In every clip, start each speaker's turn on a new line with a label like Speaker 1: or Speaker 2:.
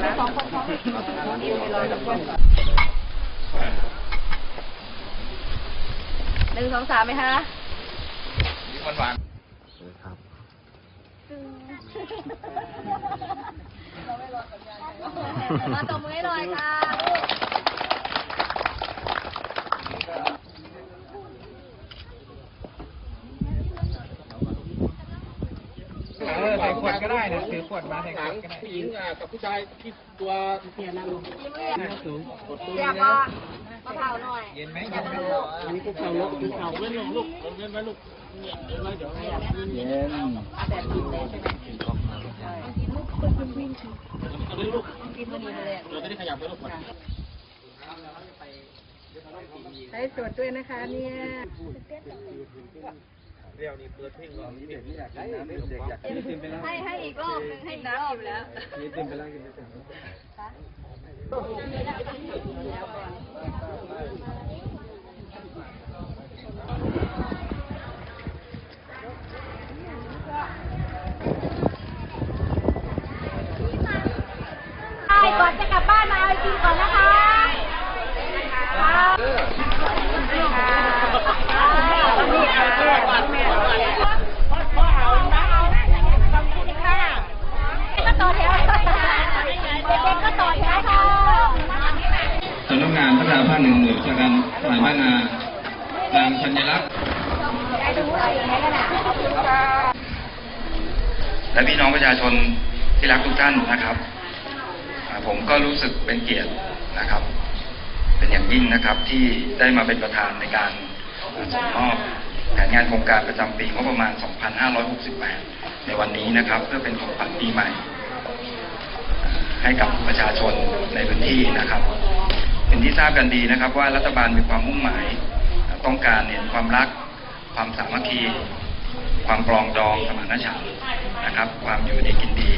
Speaker 1: หนึ่งสองสามไหมคะ
Speaker 2: มีคนหวาน
Speaker 3: ครับา
Speaker 1: ม่รอสัญญามาตบมือให้หน่อยค่ะ
Speaker 2: ใส่ขวดก็ได้นะถือขวดมาใส่ขวดก็ได้
Speaker 4: ผู้หญิงกับผู้ชายที่ตัวเทียนนั่งลง
Speaker 2: นั่งสูง
Speaker 1: เรีย
Speaker 2: นี้
Speaker 1: บ
Speaker 2: นะ
Speaker 1: มะพร้าวหน่อย
Speaker 2: เย็นไหมเย็นไหม
Speaker 4: อันนี้พวกเขาลกคือเขาเล่นลงลูกเอาเล่นไว้ลูกเนี่ยเดี๋ยวไว้เดี๋ยวให้
Speaker 3: เย็น
Speaker 1: แบบกินเลยใช่ไหม
Speaker 4: เอาเล่นลูก
Speaker 1: กินพอดีเลย
Speaker 4: เราจะได้ขยับไปลูก
Speaker 1: ใช้ตรวจด้วยนะคะเนี่ย
Speaker 2: เรียวนี่เปิดเพลงก่อน
Speaker 3: เด็กไม่อยากกินน้ำเด็กอยากกินติมไปแล้ว
Speaker 1: ให้ให้อีกรอบนึงให้อีกรอบแล้ว
Speaker 3: กินติมไปแล้วกินติมไปแล้ว
Speaker 1: ใช่ก่อนจะกลับบ้านมาเอาไอติมก่อนนะคะ
Speaker 5: สำนักงานพัฒนาภาคหนึ่งหน่วยราชการฝ่ายบ้านนานางธัญรักษ์และพี่น้องประชาชนที่รักทุกท่านนะครับ ผมก็รู้สึกเป็นเกียรตินะครับ เป็นอย่างยิ่งนะครับที่ได้มาเป็นประธานในการส่งมอบแผนงานโครงการประจำปีงบประมาณ 2568 ในวันนี้นะครับ เพื่อเป็นของขวัญปีใหม่ ให้กับประชาชนในพื้นที่นะครับ เป็นที่ทราบกันดีนะครับ ว่ารัฐบาลมีความมุ่งหมาย ต้องการเห็นความรัก ความสามัคคี ความปรองดองสมานฉันท์นะครับ ความอยู่ดีกินดี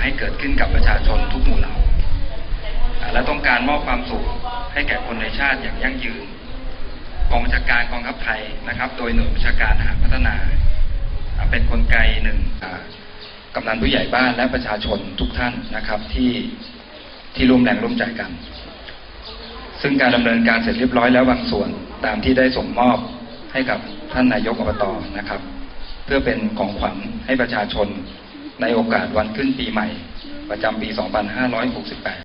Speaker 5: ให้เกิดขึ้นกับประชาชนทุกหมู่เหล่าและต้องการมอบความสุขให้แก่คนในชาติอย่างยั่งยืนกองบัญชาการกองทัพไทยนะครับ โดยหน่วยบัญชาการทหารพัฒนา เป็นนกลไกหนึ่งกำนันผู้ใหญ่บ้านและประชาชนทุกท่านนะครับที่ที่ร่วมแรงร่วมใจกัน ซึ่งการดำเนินการเสร็จเรียบร้อยแล้วบางส่วนตามที่ได้ส่งมอบให้กับท่านนายกอบตนะครับ เพื่อเป็นของขวัญให้ประชาชนในโอกาสวันขึ้นปีใหม่ ประจำปี 2568